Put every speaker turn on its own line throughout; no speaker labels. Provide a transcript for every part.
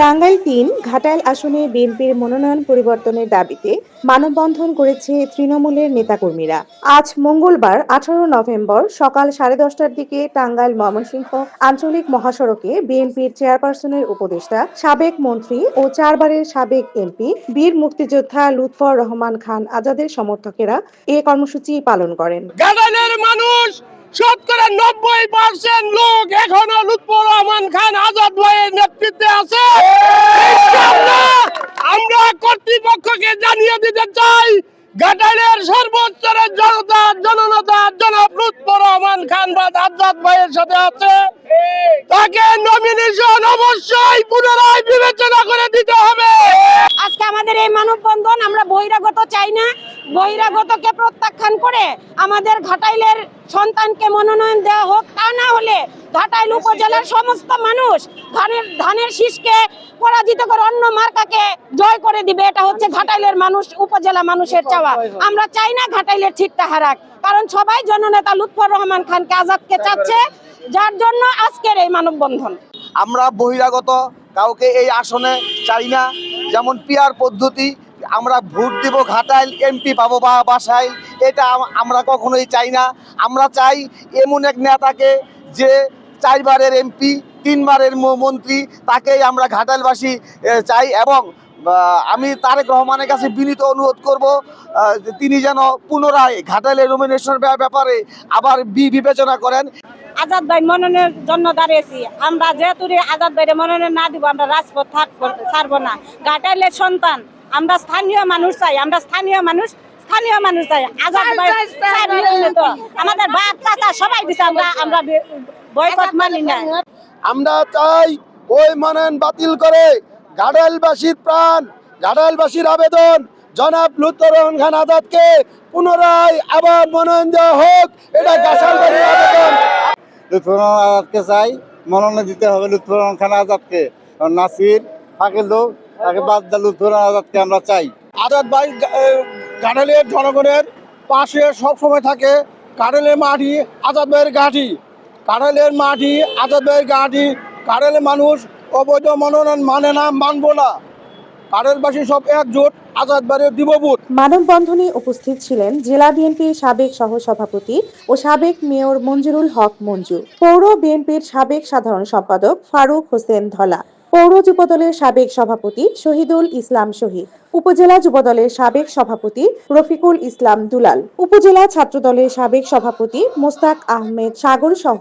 টাঙ্গাইল তিন ঘাটাইল আসনে বিএনপির মনোনয়ন পরিবর্তনের দাবিতে মানববন্ধন করেছে তৃণমূলের নেতাকর্মীরা। আজ মঙ্গলবার, আঠারো নভেম্বর সকাল সাড়ে দশটার দিকে টাঙ্গাইল ময়মনসিংহ আঞ্চলিক মহাসড়কে বিএনপির চেয়ারপারসনের উপদেষ্টা, সাবেক মন্ত্রী ও চারবারের সাবেক এমপি, বীর মুক্তিযোদ্ধা লুৎফর রহমান খান আজাদের সমর্থকেরা এ কর্মসূচি পালন করেন।
মানুষ শতকরা নব্বই পার্সেন্ট লোক এখনও লুৎফর রহমান খান আজাদ ভাইয়ের নেতৃত্বে আছে। আমরা কর্তৃপক্ষকে জানিয়ে দিতে চাই গাটাইলের সর্বোচ্চরের জনতা, জননেতা জনাব লুৎফর রহমান খান বা আজাদ ভাইয়ের সাথে আছে। তাকে নমিনেশন অবশ্যই পুনরায় বিবেচনা করে দিতে হবে।
আজকে আমাদের এই মানববন্ধন আমরা বহিরাগত চাই না। বহিরাগতকে প্রত্যাখ্যান করে আমাদের ঘাটাইলের সন্তানকে মনোনয়ন দেওয়া হোক, তা না হলে ঘাটাইল উপজেলার সমস্ত মানুষ ধানের ধানের শীষকে পরাজিত করে অন্য মার্কাকে জয় করে দিবে। এটা হচ্ছে ঘাটাইলের মানুষ, উপজেলা মানুষের চাওয়া। আমরা চাই না ঘাটাইলের ঠিকটা হারাক। কারণ সবাই জননেতা লুৎফর রহমান খানকে আজাদকে চাচ্ছে, যার জন্য আজকের এই মানববন্ধন।
আমরা বহিরাগত কাউকে এই আসনে চাই না। যেমন পিয়ার পদ্ধতি আমরা ভোট দিব ঘাটাইল এমপি পাবো বা বাসায় এটা আমরা কখনোই চাই না। আমরা চাই এমন এক নেতাকে যে চারবারের এমপি তিনবারের মন্ত্রী তাকেই আমরা ঘাটাইলবাসী এ, চাই এবং আমি তারেক রহমানের কাছে বিনীত অনুরোধ করব তিনি যেন পুনরায় ঘাটাইলের নমিনেশনের ব্যাপারে আবার বিবেচনা করেন।
আজাদ ভাই মনোনয়নের জন্য দাঁড়িয়েছি। আমরা যেহেতু আজাদ ভাইরে মনোনয়ন না দিব আমরা রাজপথ থাকব ছাড়বো না। ঘাটাইলের সন্তান। আমরা স্থানীয় মানুষ চাই আমরা স্থানীয় মানুষ স্থানীয় মানুষ চাই। আজাদ আমাদের বাপ চাচা সবাই দিছে আমরা আমরা বয়কট মানি না।
আমরা চাই ওই মনোনয়ন বাতিল করে। ঘাটাইলবাসীর প্রাণ ঘাটাইলবাসীর আবেদন। জনাব লুৎফরহমান খান আজাদকে পুনরায় আবার মনোনয়ন দেওয়া হোক এটা গাছালবাড়ির আবেদন।
রহমান আজাদকে চাই মনোনয়ন দিতে হবে রহমান খান আজাদকে। নাসির ফাঁকের লোক তাকে বাদ রহমান আজাদকে আমরা চাই।
আজাদ ভাই জনগণের পাশে সব সময় থাকে। কাটালের মাটি আজাদ ভাইয়ের গাঁটি কাটালের মাটি আজাদ ভাইয়ের গাঁটি কাটালের মানুষ অবৈধ মনোনয়ন মানে না, মানবো না। সব একজোট, আজাদ ভাইয়ের দিব ভোট
মানববন্ধনে উপস্থিত ছিলেন জেলা বিএনপির সাবেক সহসভাপতি ও সাবেক মেয়র মঞ্জুরুল হক মঞ্জু। পৌর বিএনপির সাবেক সাধারণ সম্পাদক ফারুক হোসেন ধলা। পৌর যুবদলের সাবেক সভাপতি শহীদুল ইসলাম শহীদ, উপজেলা যুবদলের সাবেক সভাপতি রফিকুল ইসলাম দুলাল, উপজেলা ছাত্রদলের সাবেক সভাপতি মোস্তাক আহমেদ সাগর সহ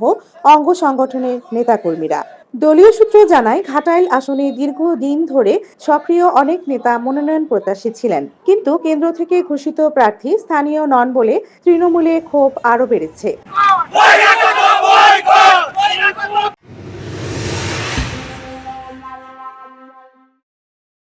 অঙ্গ সংগঠনের নেতাকর্মীরা। দলীয় সূত্র জানায় ঘাটাইল আসনে দীর্ঘদিন ধরে সক্রিয় অনেক নেতা মনোনয়ন প্রত্যাশী ছিলেন, কিন্তু কেন্দ্র থেকে ঘোষিত প্রার্থী স্থানীয় নন বলে তৃণমূলে ক্ষোভ আরও বেড়েছে।